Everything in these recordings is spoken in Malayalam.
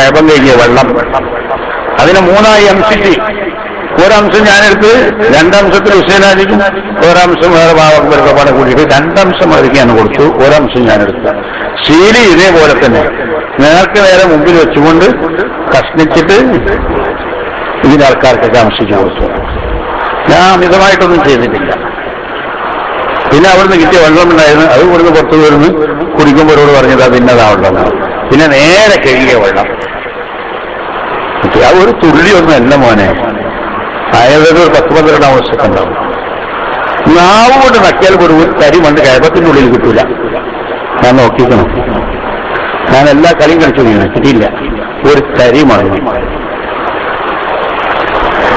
കയപം കഴിഞ്ഞ വെള്ളം. അതിന് മൂന്നായി അംശിച്ച് ഒരംശം ഞാനെടുത്ത് രണ്ടംശത്തിൽ ഹുസൈനാജിക്കും ഒരംശം വേറെ പാവങ്ങൾക്ക് പാടെ കൂടിയിട്ട് രണ്ടംശം അതിക്കാണ് കൊടുത്തു ഒരംശം ഞാനെടുത്തു. ശീലി ഇതേപോലെ തന്നെ. നേർക്ക് നേരെ മുമ്പിൽ വെച്ചുകൊണ്ട് കഷ്ണിച്ചിട്ട് ഇതിന്റെ ആൾക്കാർക്കൊക്കെ അംശിച്ചു കൊടുത്തു. ഞാൻ അമിതമായിട്ടൊന്നും ചെയ്തിട്ടില്ല. പിന്നെ അവിടുന്ന് കിട്ടിയ വെള്ളം ഉണ്ടായിരുന്നു അത് ഇവിടുന്ന് പുറത്തു വരുന്നു കുടിക്കുമ്പോഴോട് പറഞ്ഞത് അത് ഇന്നതാവുള്ളതാണ് പിന്നെ നേരെ കഴുകിയ വെള്ളം. ഒരു തുള്ളിയൊന്നും അല്ല മോനെ. ആയുർവേദം ഒരു പത്ത് പന്ത്രണ്ട് ആവശ്യമൊക്കെ ഉണ്ടാവും. നാവ് കൊണ്ട് നക്കിയാൽ ഒരു തരി മണ്ട് കയപത്തിന്റെ ഉള്ളിൽ കിട്ടൂല. ഞാൻ നോക്കിക്കണം ഞാൻ എല്ലാ കളിയും കളിച്ചു വീണു കിട്ടിയില്ല. ഒരു തരി മണി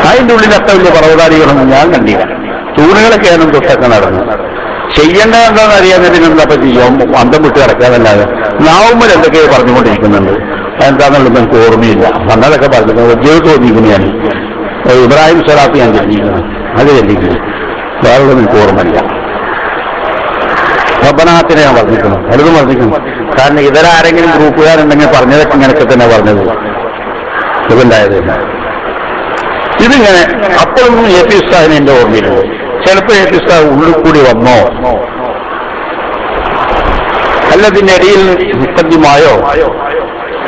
അതിന്റെ ഉള്ളിൽ അത്ര വലിയ പർവതാരികളൊന്നും ഞാൻ കണ്ടില്ല. തൂണുകളൊക്കെ തൂണുകളൊക്കെയാണ് തൊട്ടൊക്കെ നടന്നു. ചെയ്യേണ്ട എന്താണെന്ന് അറിയാവുന്നതിനെന്താ അപ്പൊ ചെയ്യും അന്തം വിട്ട് കിടക്കാന്നല്ലാതെ നാവുമ്പോൾ എന്തൊക്കെയോ പറഞ്ഞുകൊണ്ടിരിക്കുന്നുണ്ട്. എന്താണെന്നുള്ളത് എനിക്ക് ഓർമ്മയില്ല. പണ്ടതൊക്കെ പറഞ്ഞു ഉദ്യോഗം തോന്നിയിരിക്കുന്നു ഇബ്രാഹിം സലാത്ത് ഞാൻ ചൊല്ലിയിരിക്കുന്നു അത് ചൊല്ലിക്കുന്നു വേറെ എനിക്ക് ഓർമ്മയില്ല. റബ്ബനാത്തിനെ ഞാൻ വർദ്ധിക്കണം പലതും വർദ്ധിക്കണം കാരണം ഇതരാരെങ്കിലും ഗ്രൂപ്പുകാരുണ്ടെങ്കിൽ പറഞ്ഞതൊക്കെ ഇങ്ങനെയൊക്കെ തന്നെ പറഞ്ഞത്. ഇതുണ്ടായത് ഇതിങ്ങനെ അപ്പോഴൊന്നും എ പി ഉസ്താദിന് എന്റെ ഓർമ്മയില്ല. ചിലപ്പോൾ എ പി ഉസ്താദ് ഉള്ളിൽ കൂടി വന്നോ? അല്ലതിന്റെ ഇടയിൽ മുപ്പദ്യമായോ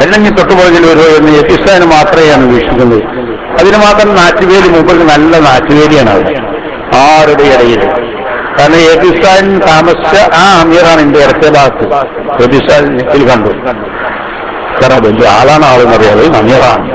അല്ലെങ്കിൽ തൊട്ടുപുറകിൽ വരുമോ എന്ന് യത്തിസ്ഥാന് പി മാത്രമേ ഞാൻ വീക്ഷിക്കുന്നത്. അതിന് മാത്രം നാറ്റുവേലി മുമ്പിൽ നല്ല നാറ്റുവേലിയാണ് അവിടെ ആരുടെ ഇടയിൽ? കാരണം യത്തിസ്ഥാൻ താമസിച്ച ആ അമീറാണ് എന്റെ ഇടത്തെ ഭാഗത്ത്. യത്തിസ്ഥാൻ കണ്ടു. കാരണം വലിയ ആളാണ് ആളെന്നറിയാതെ അമീറാണ്.